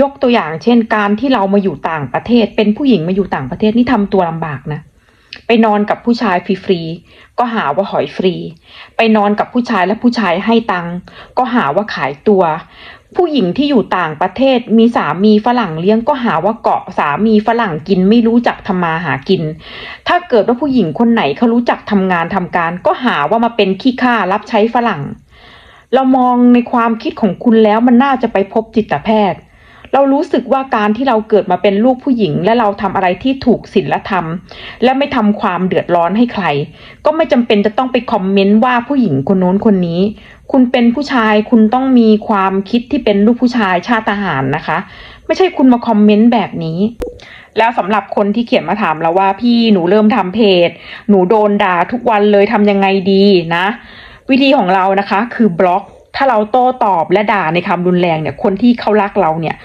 ยกตัวอย่างเช่น การที่เรามาอยู่ต่างประเทศ เป็นผู้หญิงมาอยู่ต่างประเทศนี่ทำตัวลำบากนะไปนอนกับผู้ชายฟรีๆก็หาว่าหอยฟรี ไปนอนกับผู้ชายและผู้ชายให้ตังค์ก็หาว่าขายตัว ผู้หญิงที่อยู่ต่างประเทศ มีสามีฝรั่งเลี้ยงก็หาว่าเกาะสามีฝรั่งกินไม่รู้จักทำมาหากิน ถ้าเกิดว่าผู้หญิงคนไหนเขารู้จักทำงานทำการ ก็หาว่ามาเป็นขี้ข้ารับใช้ฝรั่ง เรามองในความคิดของคุณแล้วมันน่าจะไปพบจิตแพทย์ เรารู้สึกว่าการที่เราเกิดมาเป็นลูกผู้หญิง และเราทำอะไรที่ถูกศีลธรรม และไม่ทำความเดือดร้อนให้ใคร ก็ไม่จำเป็นจะต้องไปคอมเมนต์ว่าผู้หญิงคนโน้นคนนี้ คุณเป็นผู้ชายคุณต้องมีความคิดที่เป็นลูกผู้ชายชาติทหารนะคะ ไม่ใช่คุณมาคอมเมนต์แบบนี้แล้วสำหรับคนที่เขียนมาถามเราว่าพี่หนูเริ่มทำเพจ หนูโดนด่าทุกวันเลยทำยังไงดีนะ วิธีของเรานะคะคือบล็อก ถ้าเราโต้ตอบและด่าในคำรุนแรงเนี่ย คนที่เขารักเราเนี่ย